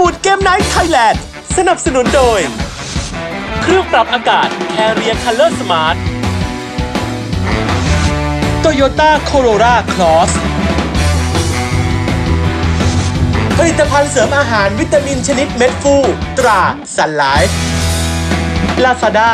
วูดเกมไนท์ไทยแลนด์สนับสนุนโดย เครื่องปรับอากาศ Carrier Color Smart Toyota Corolla Cross ผลิตภัณฑ์เสริมอาหารวิตามินชนิดเม็ดฟู ตราสันไลฟ์ลาซาด้า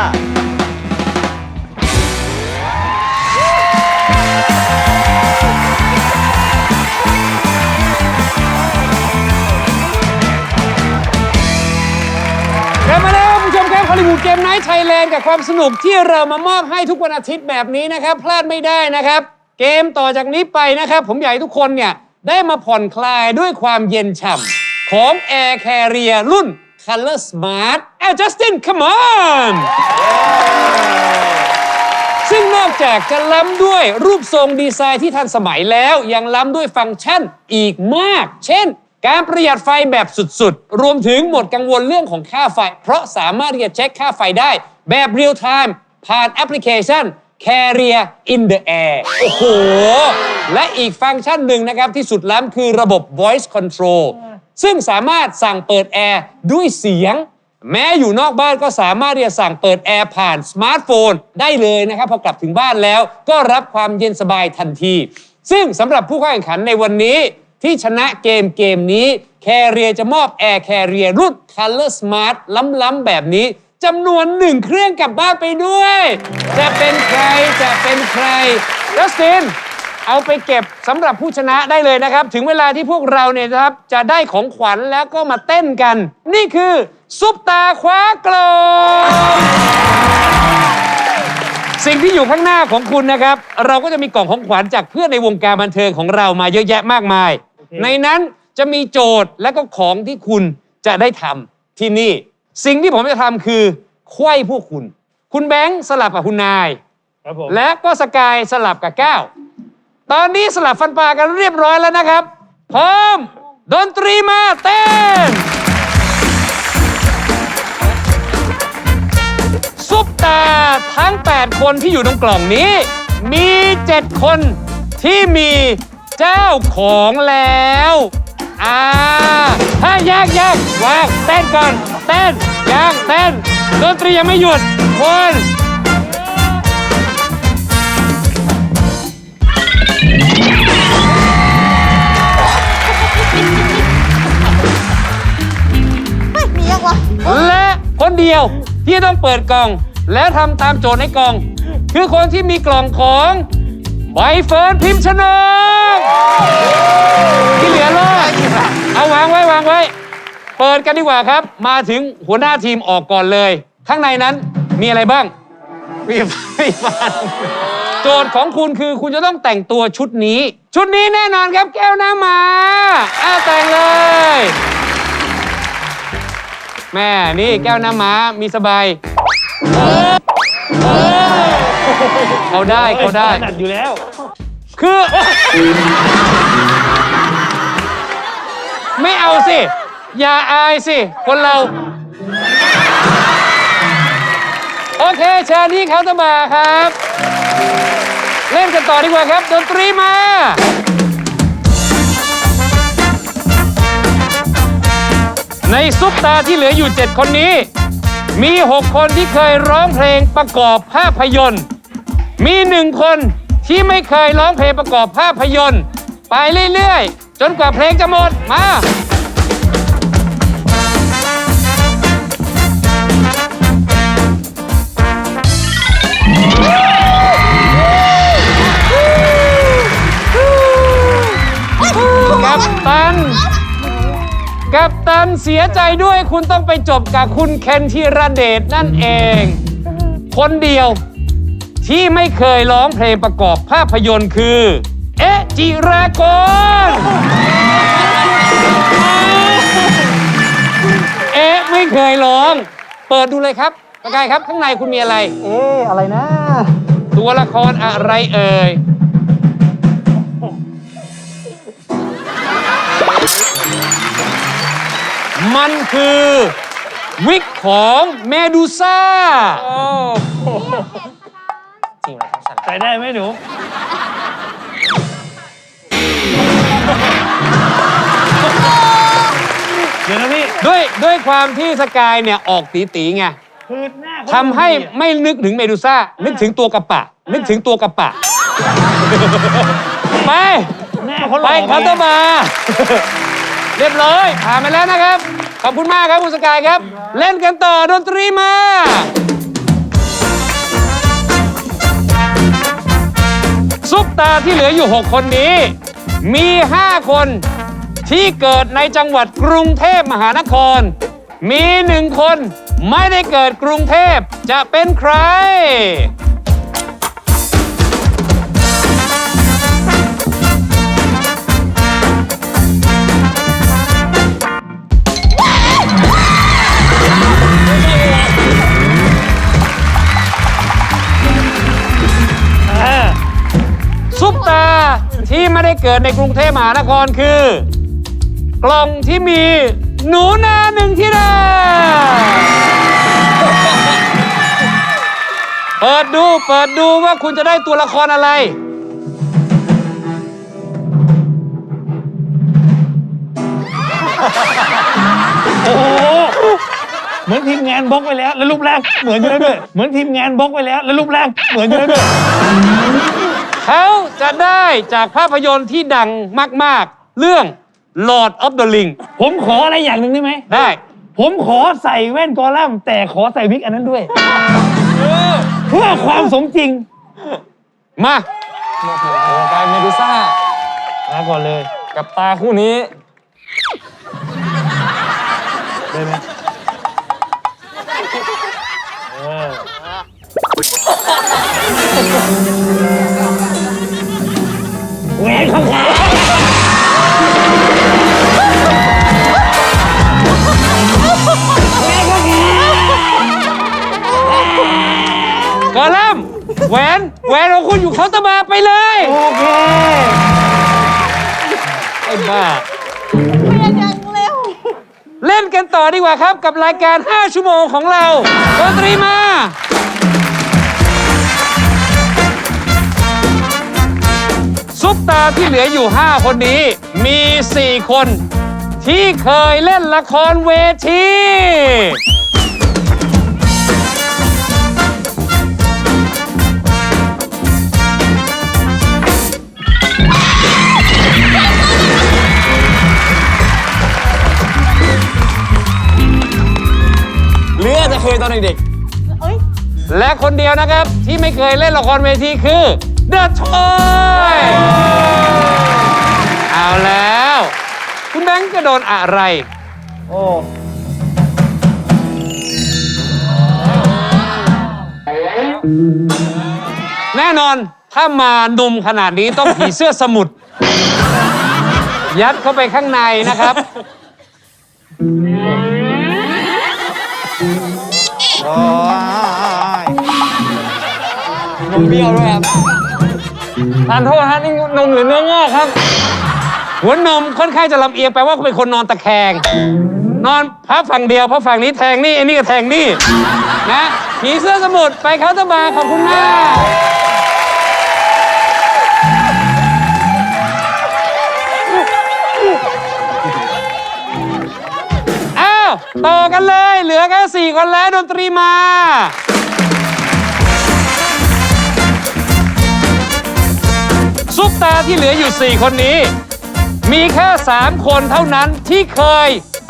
ชมครับฮอลลีวูดเกมไนท์ไทยแลนด์กับความสนุกที่เรามามอบให้ทุกวันอาทิตย์แบบนี้นะครับ พลาดไม่ได้นะครับ เกมต่อจากนี้ไปนะครับ ผมอยากให้ทุกคนเนี่ย ได้มาผ่อนคลายด้วยความเย็นฉ่ำของ Air Carrier รุ่น Color Smart เอ้า Justin come on ซึ่งนอกจากจะล้ำด้วยรูปทรงดีไซน์ที่ทันสมัยแล้ว ยังล้ำด้วยฟังก์ชันอีกมาก เช่น การประหยัดไฟแบบสุดๆ รวมถึงหมดกังวลเรื่องของค่าไฟ เพราะสามารถที่จะเช็คค่าไฟได้แบบเรียลไทม์ผ่านแอปพลิเคชัน Carrier in the Air โอ้โห และอีกฟังก์ชันหนึ่งนะครับที่สุดล้ำคือระบบ voice control ซึ่งสามารถสั่งเปิดแอร์ด้วยเสียง แม้อยู่นอกบ้านก็สามารถที่จะสั่งเปิดแอร์ผ่านสมาร์ทโฟนได้เลยนะครับพอกลับถึงบ้านแล้วก็รับความเย็นสบายทันที ซึ่งสำหรับผู้เข้าแข่งขันในวันนี้ ที่ชนะเกมเกมนี้แคเรียจะมอบ Air Carrier รุ่น Color Smart ล้ำๆแบบนี้จำนวนหนึ่งเครื่องกลับบ้านไปด้วย จะเป็นใครจะเป็นใครจัสตินเอาไปเก็บสำหรับผู้ชนะได้เลยนะครับ ถึงเวลาที่พวกเราเนี่ยนะครับ จะได้ของขวัญแล้วก็มาเต้นกัน นี่คือ ซุปตาคว้ากลองสิ่งที่อยู่ข้างหน้าของคุณนะครับ เราก็จะมีกล่องของขวัญจากเพื่อนในวงการบันเทิงของเรามาเยอะแยะมากมาย ในนั้นจะมีโจทย์และก็ของที่คุณจะได้ทำที่นี่ สิ่งที่ผมจะทำคือไขว้พวกคุณ คุณแบงค์สลับกับคุณนาย ครับผมและก็สกายสลับกับก้าวตอนนี้สลับฟันปลากันเรียบร้อยแล้วนะครับ พร้อม ดนตรีมาเต้น ซุปตาทั้ง 8 คนที่อยู่ตรงกล่องนี้ มี 7 คนที่มี เจ้าของแล้ว อ่าถ้ายากยากวางเต้นก่อน เต้นยากเต้นดนตรียังไม่หยุดคนมียังวะและคนเดียวที่ต้องเปิดกล่อง แล้วทำตามโจทย์ในกล่อง คือคนที่มีกล่องของ ใบเฟิร์นพิมพ์ชนกที่เหลือรอดเอาวางไว้วางไว้ เปิดกันดีกว่าครับ มาถึงหัวหน้าทีมออกก่อนเลย ข้างในนั้นมีอะไรบ้าง มีมีฟันโจทย์ของคุณคือคุณจะต้องแต่งตัวชุดนี้ ชุดนี้แน่นอนครับแก้วน้ำมาอ้าแต่งเลย แม่นี่แก้วน้ำมามีสบายเขาได้เขาได้หนักอยู่แล้ว คือ ไม่เอาสิ อย่าอายสิ คนเรา โอเคเชิญที่เคาน์เตอร์บาร์ครับ เล่นกันต่อดีกว่าครับ ดนตรีมา ในซุปตาที่เหลืออยู่ 7 คนนี้ มี 6 คนที่เคยร้องเพลงประกอบภาพยนตร์ มีหนึ่งคนที่ไม่เคยร้องเพลงประกอบภาพยนตร์ ไปเรื่อย ๆ จนกว่าเพลงจะหมด มา กับตัน กับตันเสียใจด้วยคุณต้องไปจบกับคุณเคนธีรเดชนั่นเอง คนเดียว ที่ไม่เคยร้องเพลงประกอบภาพยนตร์คือ เอ๊ะจิรากรเอ๊ะไม่เคยร้อง เปิดดูเลยครับสกายครับข้างในคุณมีอะไร เอ๊ะอะไรนะ ตัวละครอะไรเอ่ยมันคือวิกของเมดูซ่า ใส่ได้ไหมหนู เดี๋ยวนะพี่ด้วยด้วยความที่สกายเนี่ยออกตีตีๆไงคือหน้าเขาทำให้ไม่นึกถึงเมดูซ่า นึกถึงตัวกระปะ นึกถึงตัวกระปะ ไป หน้าเขาหไปล่อเคาน์เตอร์บาร์เรียบร้อยผ่านไปแล้วนะครับ ขอบคุณมากครับคุณสกายครับ เล่นกันต่อดนตรีมา ซุปตาที่เหลืออยู่ 6 คนนี้ มี 5 คนที่เกิดในจังหวัดกรุงเทพมหานคร มีหนึ่งคนไม่ได้เกิดกรุงเทพจะเป็นใคร เกิดในกรุงเทพมหานครคือ กล่องที่มีหนูนาหนึ่งที่ดาเปิดดูเปิดดูว่าคุณจะได้ตัวละครอะไร โอ้โหเหมือนทีมงานบล็อกไว้แล้ว แล้วรูปร่างเหมือนอยู่แล้วด้วย เหมือนทีมงานบล็อกไว้แล้ว แล้วรูปร่างเหมือนอยู่แล้วด้วย เขาจะได้จากภาพยนตร์ที่ดังมาก ๆ เรื่อง Lord of the Ring ผมขออะไรอย่างหนึ่งได้ไหม ได้ ผมขอใส่แว่นกอลัมน์แต่ขอใส่วิกอันนั้นด้วย เพื่อความสมจริง มา โอ้กลายเมดูซ่ามาก่อนเลย กับตาคู่นี้ได้ไหมเออ แหวนของขากอลัมน์แหวนแหวนของคุณอยู่เคาน์เตอร์บาร์ไปเลยโอเคไอ้บ้าเรียนอย่างเร็ว เล่นกันต่อดีกว่าครับกับรายการ 5 ชั่วโมงของเราดนตรีมา ซุปตาที่เหลืออยู่ 5 คนนี้ มี 4 คน ที่เคยเล่นละครเวทีเรือจะเคยตอนเด็กเอ้ยและคนเดียวนะครับที่ไม่เคยเล่นละครเวทีคือ The Toy เอาแล้ว คุณแบงค์จะโดนอะไร โอ้แน่นอนถ้ามาหนุ่มขนาดนี้ต้องผีเสื้อสมุทรยัดเข้าไปข้างในนะครับนมเบี้ยวด้วยครับ ทานโทษฮะนี่นมหรือเนื้องอกครับ หัวนมค่อนข้างจะลำเอียงแปลว่าเป็นคนนอนตะแคง นอนพับฝั่งเดียวเพราะฝั่งนี้แทงนี่ไอ้นี่ก็แทงนี่นะผีเสื้อสมุทรไปเคาน์เตอร์บาร์ขอบคุณมากอ้าวต่อกันเลย เหลือแค่สี่คนแล้วดนตรีมา ซุปตาที่เหลืออยู่ 4 คนนี้ มีแค่ 3 คนเท่านั้นที่เคย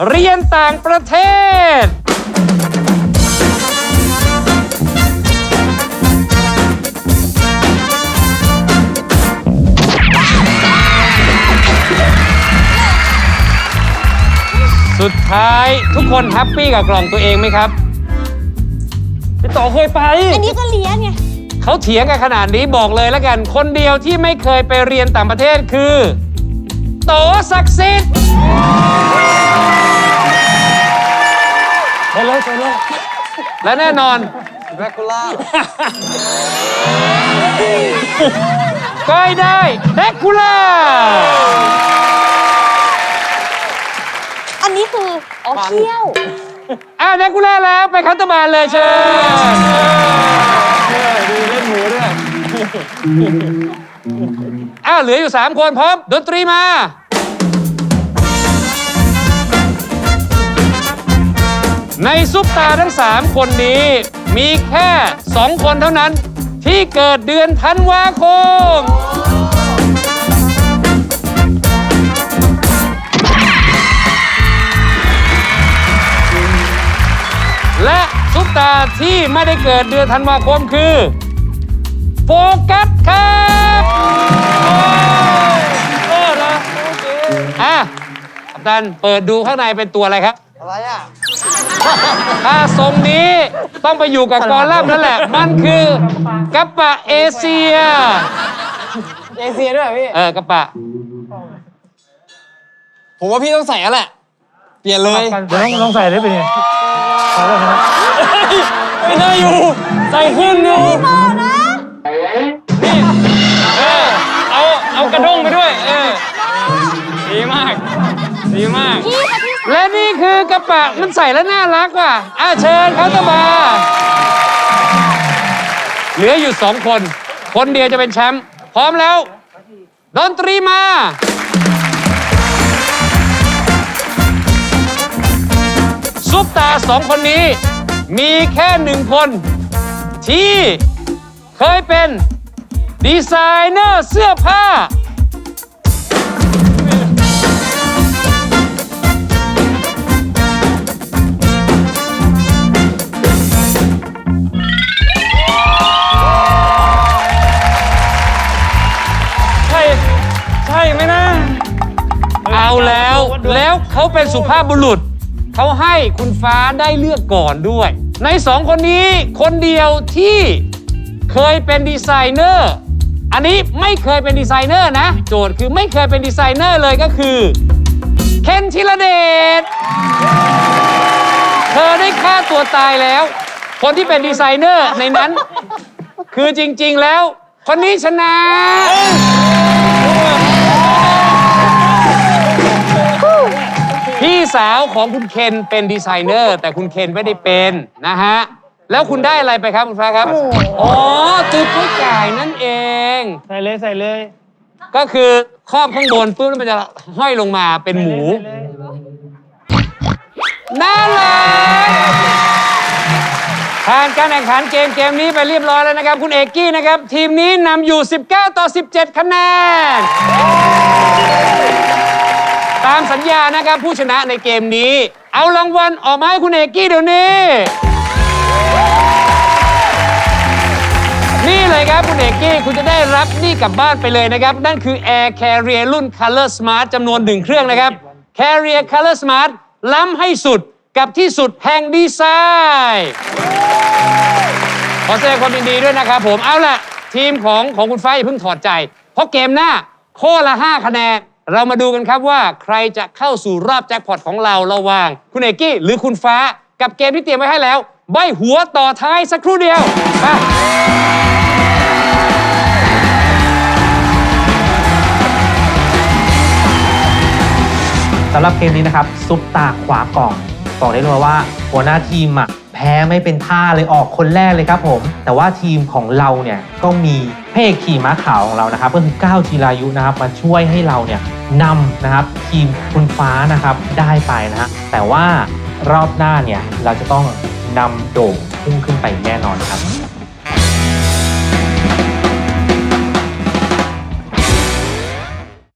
เรียนต่างประเทศ สุดท้ายทุกคนแฮปปี้กับกล่องตัวเองไหมครับ พี่ต่อเคยไป อันนี้ก็เรียนไง เขาเถียงกันขนาดนี้บอกเลยแล้วกัน คนเดียวที่ไม่เคยไปเรียนต่างประเทศคือ โตศักดิ์สิทธิ์ไปเลยไปเลยและแน่นอนแบคคูล่าก้อยได้แดกคูล่า อันนี้คืออ๋อเขี้ยว อ่าแดกคูล่าแล้วไปคัตเตอร์บาร์เลยเชิญดูเล่น หมูด้วยอ้าเหลืออยู่ 3 คนพร้อมดนตรีมา ในซุปตาทั้ง 3 คนนี้ มีแค่ 2 คนเท่านั้น ที่เกิดเดือนธันวาคม และซุปตาที่ไม่ได้เกิดเดือนธันวาคมคือ โฟกัสครับโอ้โอ้ละอะกัปตันเปิดดูข้างในเป็นตัวอะไรครับ อะไรอะ ถ้าทรงนี้ต้องไปอยู่กับกอลัมน์นั่นแหละ มันคือกัปปะเอเชีย เอเชียด้วยเหรอพี่ เออกัปปะผมว่าพี่ต้องใส่แล้วแหละ เปลี่ยนเลย เดี๋ยวลองลองใส่ได้เป็นไงเอาได้ไหมครับไม่ได้อยู่ ใส่ขึ้นอยู่ มาก พี่ค่ะพี่และนี่คือกระปะมันใส่แล้วน่ารักว่ะอะเชิญเขาตมาเหลืออยู่สองคน คนเดียวจะเป็นแชมป์พร้อมแล้ว ดนตรีมา ซุปตาสองคนนี้ มีแค่หนึ่งคน ที่เคยเป็น ดีไซเนอร์เสื้อผ้า เขาเป็นสุภาพบุรุษ เขาให้คุณฟ้าได้เลือกก่อนด้วย ในสองคนนี้คนเดียวที่เคยเป็นดีไซเนอร์ อันนี้ไม่เคยเป็นดีไซเนอร์นะ โจทย์คือไม่เคยเป็นดีไซเนอร์เลยก็คือ เคนธีรเดชเธอได้ฆ่าตัวตายแล้ว คนที่เป็นดีไซเนอร์ในนั้น คือจริงๆแล้ว คนนี้ชนะ สาวของคุณเคนเป็นดีไซเนอร์ แต่คุณเคนไม่ได้เป็นนะฮะ แล้วคุณได้อะไรไปครับคุณฟ้าครับ อ๋อจุดไม่จ่ายนั่นเอง ใส่เลยใส่เลย ก็คือครอบข้างบนปุ๊บแล้วมันจะห้อยลงมาเป็นหมูใส่เลยน่ารักผ่านการแข่งขันเกมเกมนี้ไปเรียบร้อยแล้วนะครับ คุณเอกกี้นะครับ ทีมนี้นำอยู่ 19 ต่อ 17 คะแนน ตามสัญญานะครับผู้ชนะในเกมนี้ เอารางวัลออกมาให้คุณเอกกี้เดี๋ยวนี้ นี่เลยครับคุณเอกกี้คุณจะได้รับนี่กลับบ้านไปเลยนะครับ นั่นคือ Air Carrier รุ่น Color Smart จำนวนหนึ่งเครื่องนะครับ Carrier Color Smart ล้ำให้สุดกับที่สุดแห่งดีไซน์ขอแสดงความยินดีด้วยนะครับผมเอาล่ะ ทีมของของคุณฟ้าอย่าเพิ่งถอดใจ เพราะเกมหน้าข้อละ 5 คะแนน เรามาดูกันครับว่าใครจะเข้าสู่รอบแจ็คพอตของเราระหว่าง คุณเอกกี้หรือคุณฟ้ากับเกมที่เตรียมไว้ให้แล้ว ใบหัวต่อท้ายสักครู่เดียวมาสำหรับเกมนี้นะครับซุปตาขวากล่อง บอกได้เลยว่าหัวหน้าทีมอะแพ้ไม่เป็นท่าเลยออกคนแรกเลยครับผม แต่ว่าทีมของเราเนี่ยก็มีเพกขี่ม้าขาวของเรานะครับก็คือก้าวจีรายุนะครับมาช่วยให้เราเนี่ยนำนะครับทีมคุณฟ้านะครับได้ไปนะฮะแต่ว่ารอบหน้าเนี่ยเราจะต้องนำโด่งพุ่งขึ้นไปแน่นอนครับ